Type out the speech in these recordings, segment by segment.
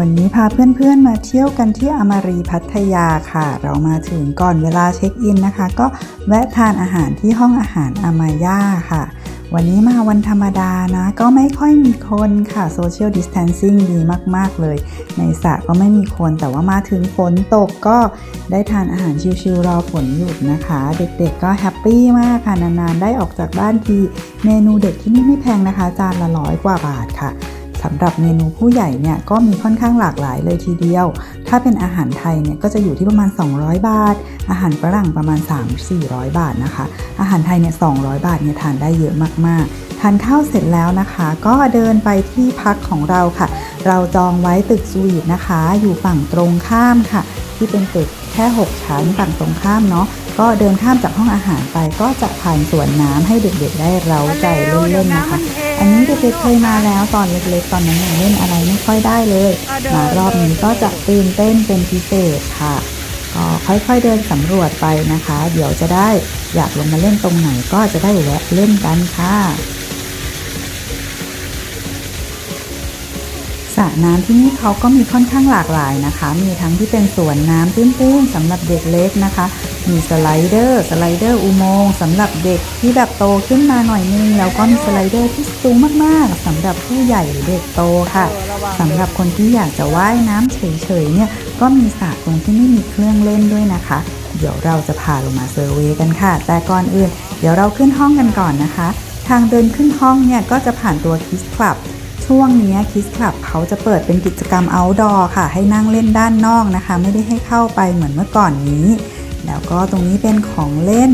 วันนี้พาเพื่อนๆมาเที่ยวกันที่อมารีพัทยาค่ะ เรามาถึงก่อนเวลาเช็คอินนะคะ ก็แวะทานอาหารที่ห้องอาหารอามาย่าค่ะ วันนี้มาวันธรรมดานะ ก็ไม่ค่อยมีคนค่ะโซเชียลดิส a ทนซิ่งดีมากๆเลย ในสระก็ไม่มีคนแต่ว่ามาถึงฝนตกก็ได้ทานอาหารชิวๆรอฝนหยุดนะคะ เด็กๆก็แฮปปี้มากค่ะนานๆได้ออกจากบ้านทีเมนูเด็กที่นี่ไม่แพงนะคะ จานละร้อยกว่าบาทค่ะ สำหรับเมนูผู้ใหญ่เนี่ยก็มีค่อนข้างหลากหลายเลยทีเดียว ถ้าเป็นอาหารไทยเนี่ยก็จะอยู่ที่ประมาณ 200 บาท อาหารฝรั่งประมาณ 3-400 บาทนะคะ อาหารไทยเนี่ย 200 บาทเนี่ยทานได้เยอะมากๆทานข้าวเสร็จแล้วนะคะ ก็เดินไปที่พักของเราค่ะ เราจองไว้ตึกสวีทนะคะ อยู่ฝั่งตรงข้ามค่ะ ที่เป็นตึกแค่ 6 ชั้นฝั่งตรงข้ามเนาะก็เดินข้ามจากห้องอาหารไปก็จะผ่านสวนน้ำให้เด็กๆได้เร้าใจเล่นๆนะคะ อันนี้เด็กๆเคยมาแล้วตอนเล็กๆตอนนั้นยังเล่นอะไรไม่ค่อยได้เลยมารอบนี้ก็จะตื่นเต้นเป็นพิเศษค่ะก็ค่อยๆเดินสำรวจไปนะคะ เดี๋ยวจะได้อยากลงมาเล่นตรงไหนก็จะได้แวะเล่นกันค่ะสระน้ำที่นี่เขาก็มีค่อนข้างหลากหลายนะคะ มีทั้งที่เป็นสวนน้ำตื้นๆสำหรับเด็กเล็กนะคะ มีสไลเดอร์ สไลเดอร์อุโมงค์สำหรับเด็กที่แบบโตขึ้นมาหน่อยนึง แล้วก็มีสไลเดอร์ที่สูงมากๆสำหรับผู้ใหญ่หรือเด็กโตค่ะสำหรับคนที่อยากจะว่ายน้ำเฉยๆเนี่ยก็มีสระตรงที่ไม่มีเครื่องเล่นด้วยนะคะ เดี๋ยวเราจะพาลงมาเซอร์เวย์กันค่ะ แต่ก่อนอื่น เดี๋ยวเราขึ้นห้องกันก่อนนะคะ ทางเดินขึ้นห้องเนี่ยก็จะผ่านตัวคิสคลับช่วงนี้คิสคลับเขาจะเปิดเป็นกิจกรรม outdoor ค่ะ ให้นั่งเล่นด้านนอกนะคะ ไม่ได้ให้เข้าไปเหมือนเมื่อก่อนนี้ แล้วก็ตรงนี้เป็นของเล่น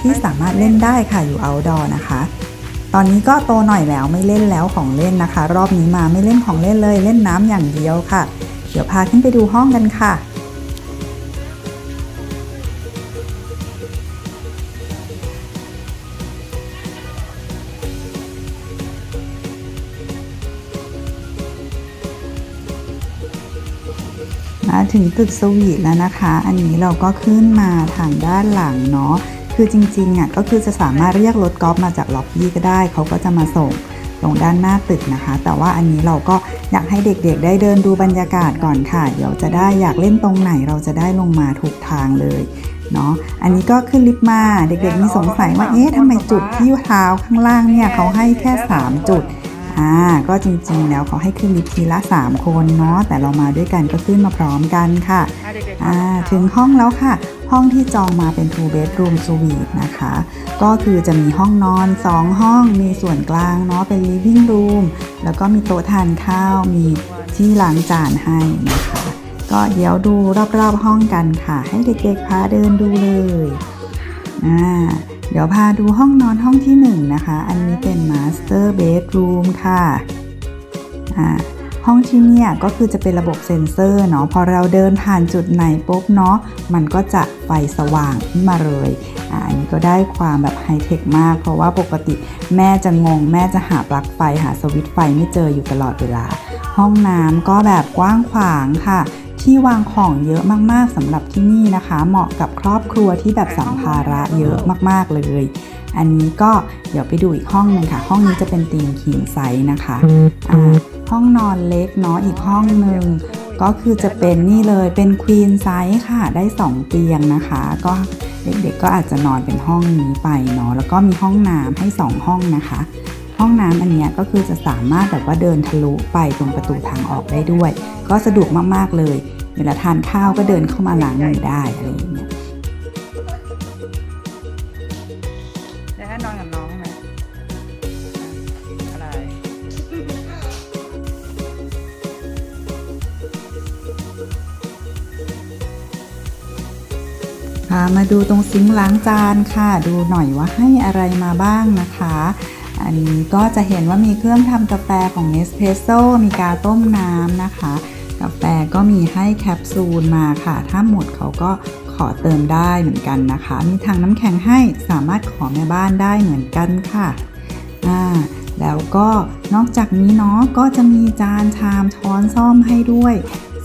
ที่สามารถเล่นได้ค่ะอยู่ outdoor นะคะ ตอนนี้ก็โตหน่อยแล้วไม่เล่นแล้วของเล่นนะคะ รอบนี้มาไม่เล่นของเล่นเลยเล่นน้ำอย่างเดียวค่ะ เดี๋ยวพาขึ้นไปดูห้องกันค่ะ ถึงตึกสวีทแล้วนะคะ อันนี้เราก็ขึ้นมาทางด้านหลังเนาะ คือจริงๆอะก็คือจะสามารถเรียกรถกอล์ฟมาจากล็อบบี้ก็ได้ เขาก็จะมาส่งตรงด้านหน้าตึกนะคะ แต่ว่าอันนี้เราก็อยากให้เด็กๆ ได้เดินดูบรรยากาศก่อนค่ะ เดี๋ยวจะได้อยากเล่นตรงไหนเราจะได้ลงมาถูกทางเลยเนาะ อันนี้ก็ขึ้นลิฟต์มา เด็กๆมีสงสัยว่า เอ๊ะทำไมจุดที่เท้าข้างล่างเนี่ยเขาให้แค่ 3 จุด อ่าก็จริงๆแล้วเขาให้ขึ้นลิฟต์ทีละ 3 คนเนาะแต่เรามาด้วยกันก็ขึ้นมาพร้อมกันค่ะอ่าถึงห้องแล้วค่ะ ห้องที่จองมาเป็น two bedroom suite นะคะ ก็คือจะมีห้องนอน 2 ห้องมีส่วนกลางเนาะเป็น living room แล้วก็มีโต๊ะทานข้าวมีที่ล้างจานให้นะคะ ก็เดี๋ยวดูรอบๆห้องกันค่ะ ให้เด็กๆพาเดินดูเลยอ่า เดี๋ยวพาดูห้องนอนห้องที่หนึ่งนะคะ อันนี้เป็น Master Bedroom ค่ะอ่าห้องที่เนี่ยก็คือจะเป็นระบบเซ็นเซอร์เนาะพอเราเดินผ่านจุดไหนปุ๊บเนาะมันก็จะไฟสว่างขึ้นมาเลยอ่าอันนี้ก็ได้ความแบบไฮเทคมาก เพราะว่าปกติแม่จะงง แม่จะหาปลั๊กไฟหาสวิตช์ไฟไม่เจออยู่ตลอดเวลา ห้องน้ำก็แบบกว้างขวางค่ะ ที่วางของเยอะมากๆสำหรับที่นี่นะคะ เหมาะกับครอบครัวที่แบบสัมภาระเยอะมากๆเลย อันนี้ก็เดี๋ยวไปดูอีกห้องหนึ่งค่ะ ห้องนี้จะเป็นตีมคิงไซส์นะคะอ่าห้องนอนเล็กเนาะอีกห้องหนึ่งก็คือจะเป็นนี่เลยเป็นควีนไซส์ค่ะ ได้ 2 เตียงนะคะ ก็เด็กๆก็อาจจะนอนเป็นห้องนี้ไปเนาะแล้วก็มีห้องน้ำให้ 2 ห้องนะคะ ห้องน้ำอันเนี้ยก็คือจะสามารถแบบว่าเดินทะลุไปตรงประตูทางออกได้ด้วย ก็สะดวกมากๆเลย เวลาทานข้าวก็เดินเข้ามาล้างมือได้อะไรอย่างเงี้ยจะให้นอนกับน้องใช่ไหมอะไรพามาดูตรงซิงค์ล้างจานค่ะ ดูหน่อยว่าให้อะไรมาบ้างนะคะ อันนี้ก็จะเห็นว่ามีเครื่องทำกาแฟของ Nespresso มีกาต้มน้ำนะคะ กาแฟก็มีให้แคปซูลมาค่ะ ถ้าหมดเขาก็ขอเติมได้เหมือนกันนะคะ มีถังน้ำแข็งให้สามารถขอแม่บ้านได้เหมือนกันค่ะอ่าแล้วก็นอกจากนี้เนาะก็จะมีจานชามช้อนซ่อมให้ด้วย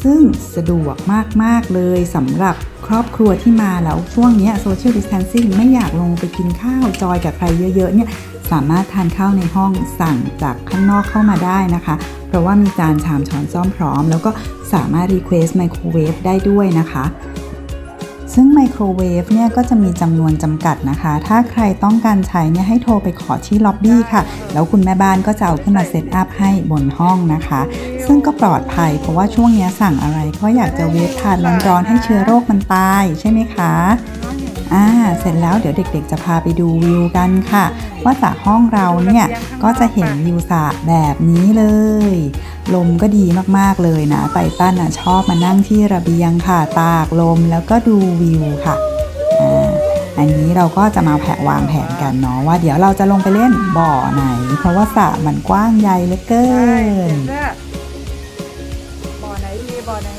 ซึ่งสะดวกมาก ๆ เลยสำหรับครอบครัวที่มาแล้วช่วงนี้โซเชียลดิส a ทนซิ่งไม่อยากลงไปกินข้าวจอยกับใครเยอะ ๆ เนี่ย สามารถทานข้าวในห้องสั่งจากข้างนอกเข้ามาได้นะคะ เพราะว่ามีการชามช้อนซ่อมพร้อม แล้วก็สามารถรีเควสไมโครเวฟได้ด้วยนะคะซึ่งไมโครเวฟเนี่ยก็จะมีจำนวนจำกัดนะคะ ถ้าใครต้องการใช้เนี่ยให้โทรไปขอที่ล็อบบี้ค่ะ แล้วคุณแม่บ้านก็จะเอาขึ้นมาเซตอัพให้บนห้องนะคะ ซึ่งก็ปลอดภัยเพราะว่าช่วงเนี้ยสั่งอะไรก็อยากจะเวฟทานร้อนๆให้เชื้อโรคมันตายใช่ไหมคะ อ่าเสร็จแล้วเดี๋ยวเด็กๆ จะพาไปดูวิวกันค่ะ ว่าจากห้องเราเนี่ย ก็จะเห็นวิวสระแบบนี้เลย ลมก็ดีมากๆเลยนะไตตันอะชอบมานั่งที่ระเบียงค่ะ ตากลมแล้วก็ดูวิวค่ะอ่าอันนี้เราก็จะมาแผวางแผนกันเนาะว่าเดี๋ยวเราจะลงไปเล่นบ่อไหน เพราะว่าสระมันกว้างใหญ่เหลือเกินบ่อไหนดีบ่อไหน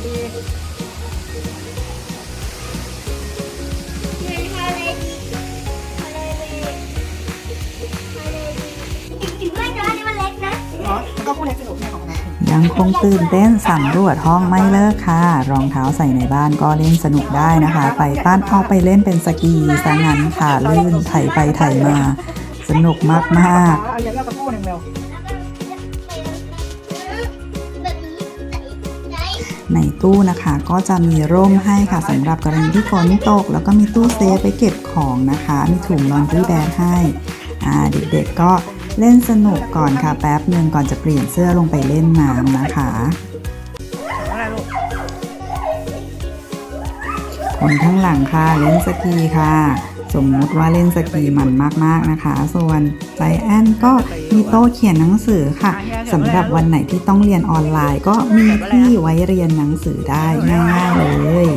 ยังคงตื่นเต้นสำรวจห้องไม่เลิกค่ะ รองเท้าใส่ในบ้านก็เล่นสนุกได้นะคะ ไปตั้นออกไปเล่นเป็นสกีซะงั้นค่ะลื่นไถไปไถมา สนุกมากเอากในตู้นะคะก็จะมีร่มให้ค่ะสำหรับกรณีที่ฝนตก แล้วก็มีตู้เซฟไว้เก็บของนะคะ มีถุงลอนดรีแบกให้เด็กๆก็ เล่นสนุกก่อนค่ะแป๊บหนึ่งก่อนจะเปลี่ยนเสื้อลงไปเล่นน้ำนะคะคนข้างหลังค่ะเล่นสกีค่ะ สมมติว่าเล่นสกีมันมากๆนะคะ ส่วนไลแอนก็มีโต๊ะเขียนหนังสือค่ะสำหรับวันไหนที่ต้องเรียนออนไลน์ ก็มีที่ไว้เรียนหนังสือได้ง่ายๆเลย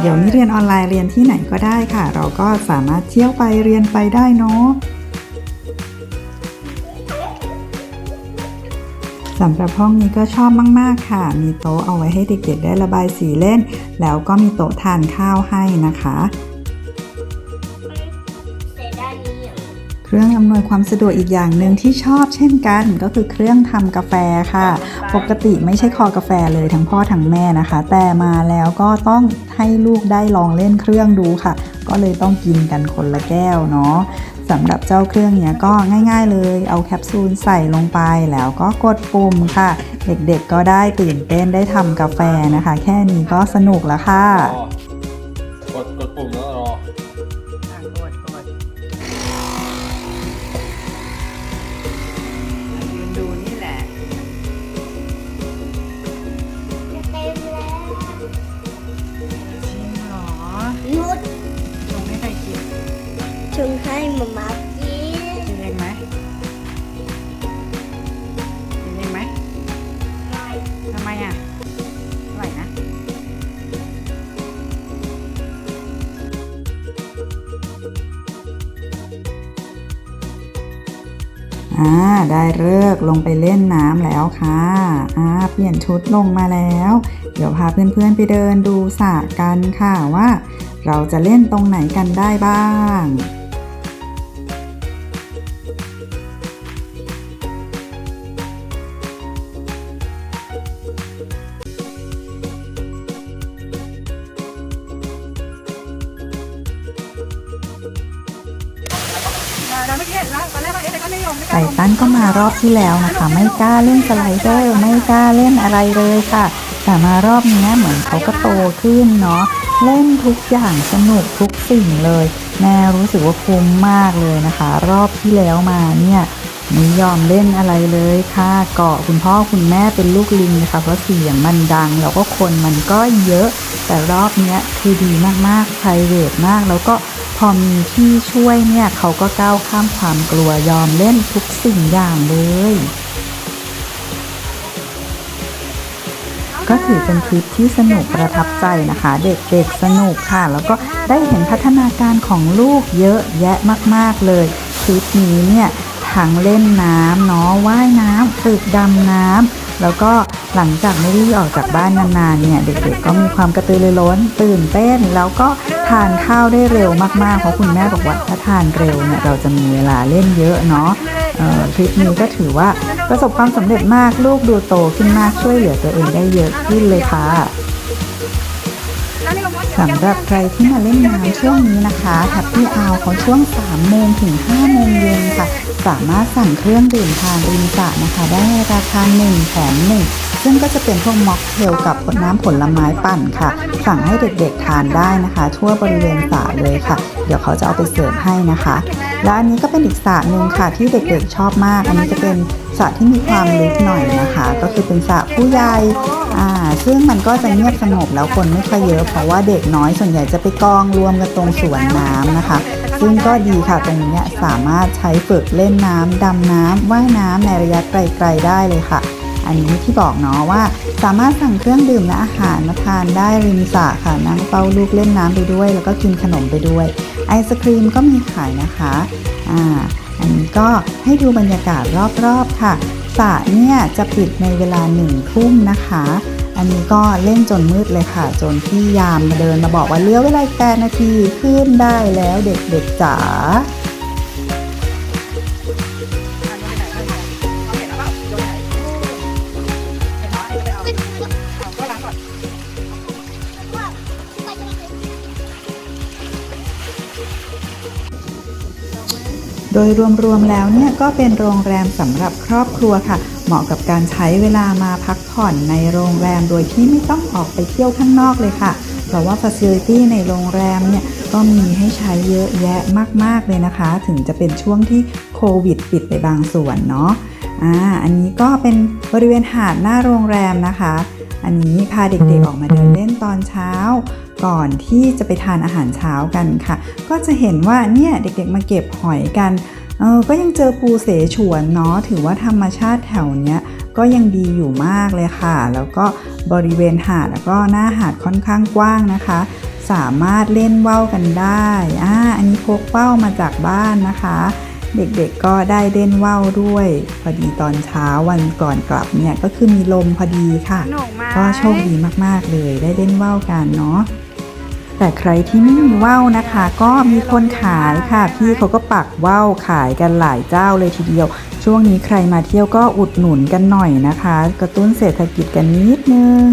เดี๋ยวนี้เรียนออนไลน์เรียนที่ไหนก็ได้ค่ะ เราก็สามารถเที่ยวไปเรียนไปได้เนาะ สำหรับห้องนี้ก็ชอบมาก ๆ ค่ะ มีโต๊ะเอาไว้ให้เด็ก ๆ ได้ระบายสีเล่น แล้วก็มีโต๊ะทานข้าวให้นะคะเศษด้านนี้อะเครื่องอำนวยความสะดวกอีกอย่างหนึ่งที่ชอบเช่นกันก็คือเครื่องทำกาแฟค่ะ ปกติไม่ใช่คอกาแฟเลยทั้งพ่อทั้งแม่นะคะ แต่มาแล้วก็ต้องให้ลูกได้ลองเล่นเครื่องดูค่ะ ก็เลยต้องกินกันคนละแก้วเนาะ สำหรับเจ้าเครื่องเนี้ยก็ง่ายๆเลย เอาแคปซูลใส่ลงไปแล้วก็กดปุ่มค่ะ เด็กๆก็ได้ตื่นเต้นได้ทำกาแฟนะคะ แค่นี้ก็สนุกแล้วค่ะ มามากินกินเองไหมกินเองไหมทำไมอะอร่อยนะอ่าได้เลิกลงไปเล่นน้ำแล้วค่ะอ่าเปลี่ยนชุดลงมาแล้ว เดี๋ยวพาเพื่อนๆไปเดินดูสระกันค่ะว่า เราจะเล่นตรงไหนกันได้บ้าง ไก่ตั้นก็มารอบที่แล้วนะคะ ไม่กล้าเล่นสไลเดอร์ ไม่กล้าเล่นอะไรเลยค่ะ แต่มารอบนี้เหมือนเขาก็โตขึ้นเนาะเล่นทุกอย่างสนุกทุกสิ่งเลย แม่รู้สึกว่าคุ้มมากเลยนะคะ รอบที่แล้วมาเนี่ยไม่ยอมเล่นอะไรเลยค่ะเกาะคุณพ่อคุณแม่เป็นลูกลิงนะคะเพราะเสียงมันดังแล้วก็คนมันก็เยอะ แต่รอบนี้คือดีมากๆ p r i v a t มากแล้วก็ อมีที่ช่วยเนี่ยเขาก็ก้าวข้ามความกลัวยอมเล่นทุกสิ่งอย่างเลย ก็ถือเป็นทริปที่สนุกประทับใจนะคะ เด็กๆสนุกค่ะ แล้วก็ได้เห็นพัฒนาการของลูกเยอะแยะมากๆเลยทริปนี้เนี่ยทั้งเล่นน้ำเนาะว่ายน้ำฝึกดำน้ำ แล้วก็หลังจากไม่ได้ออกจากบ้านนานๆเนี่ยเด็กๆก็มีความกระตือรือร้นตื่นเต้น แล้วก็ทานข้าวได้เร็วมากๆ เพราะคุณแม่บอกว่าถ้าทานเร็วเนี่ยเราจะมีเวลาเล่นเยอะเนาะทริปนี้ก็ถือว่าประสบความสำเร็จมากลูกดูโตขึ้นมากช่วยเหลือตัวเองได้เยอะขึ้นเลยค่ะสำหรับใครที่มาเล่นน้ำช่วงนี้นะคะแฮปปี้อาวเขาช่วง3โมงถึง5โมงเย็นค่ะ สามารถสั่งเครื่องดื่มทานริมสระนะคะ ได้ราคา1แถม1ซึ่งก็จะเป็นพวกม็อกเทลกับน้ำผลไม้ปั่นค่ะ สั่งให้เด็กๆทานได้นะคะ ทั่วบริเวณสระเลยค่ะ เดี๋ยวเขาจะเอาไปเสิร์ฟให้นะคะ และอันนี้ก็เป็นอีกสระหนึ่งค่ะ ที่เด็กๆชอบมาก อันนี้จะเป็นสระที่มีความลึกหน่อยนะคะ ก็คือเป็นสระผู้ใหญ่อ่าซึ่งมันก็จะเงียบสงบแล้วคนไม่ค่อยเยอะเพราะว่าเด็กน้อยส่วนใหญ่จะไปกองรวมกันตรงสวนน้ำนะคะ ซึ่งก็ดีค่ะตรงนี้สามารถใช้ฝึกเล่นน้ำดำน้ำว่ายน้ำในระยะไกลๆได้เลยค่ะ อันนี้ที่บอกเนาะว่า สามารถสั่งเครื่องดื่มและอาหารมาทานได้ริมสระค่ะนั่งเฝ้าลูกเล่นน้ำไปด้วย แล้วก็กินขนมไปด้วย ไอศครีมก็มีขายนะคะอ่าอันนี้ก็ให้ดูบรรยากาศรอบๆค่ะสระเนี่ยจะปิดในเวลาหนึ่งทุ่มนะคะ อันนี้ก็เล่นจนมืดเลยค่ะ จนพี่ยามมาเดินมาบอกว่าเลี้ยวเวลาแปดนาทีขึ้นได้แล้วเด็กๆจ๋าโดยรวมๆแล้วเนี่ยก็เป็นโรงแรมสำหรับครอบครัวค่ะ เหมาะกับการใช้เวลามาพักผ่อนในโรงแรมโดยที่ไม่ต้องออกไปเที่ยวข้างนอกเลยค่ะเพราะว่าฟ a ซิลิตี้ในโรงแรมเนี่ยก็มีให้ใช้เยอะแยะมาก ๆ เลยนะคะ ถึงจะเป็นช่วงที่โควิดปิดไปบางส่วนเนาะอ่าอันนี้ก็เป็นบริเวณหาดหน้าโรงแรมนะคะ อันนี้พาเด็กๆออกมาเดินเล่นตอนเช้า ก่อนที่จะไปทานอาหารเช้ากันค่ะ ก็จะเห็นว่าเนี่ยเด็กๆมาเก็บหอยกัน เออก็ยังเจอปูเสฉวนเนาะถือว่าธรรมชาติแถวเนี้ยก็ยังดีอยู่มากเลยค่ะ แล้วก็บริเวณหาดแล้วก็หน้าหาดค่อนข้างกว้างนะคะ สามารถเล่นว่าวกันได้อ่าอันนี้พกเป้ามาจากบ้านนะคะ เด็กๆก็ได้เล่นว่าวด้วยพอดีตอนเช้าวันก่อนกลับเนี่ยก็คือมีลมพอดีค่ะสนุกไหมก็โชคดีมากๆเลยได้เล่นว่าวกันเนาะ แต่ใครที่ไม่มีว่าวนะคะ ก็มีคนขายค่ะ พี่เขาก็ปักว่าวขายกันหลายเจ้าเลยทีเดียว ช่วงนี้ใครมาเที่ยวก็อุดหนุนกันหน่อยนะคะ กระตุ้นเศรษฐกิจกันนิดนึง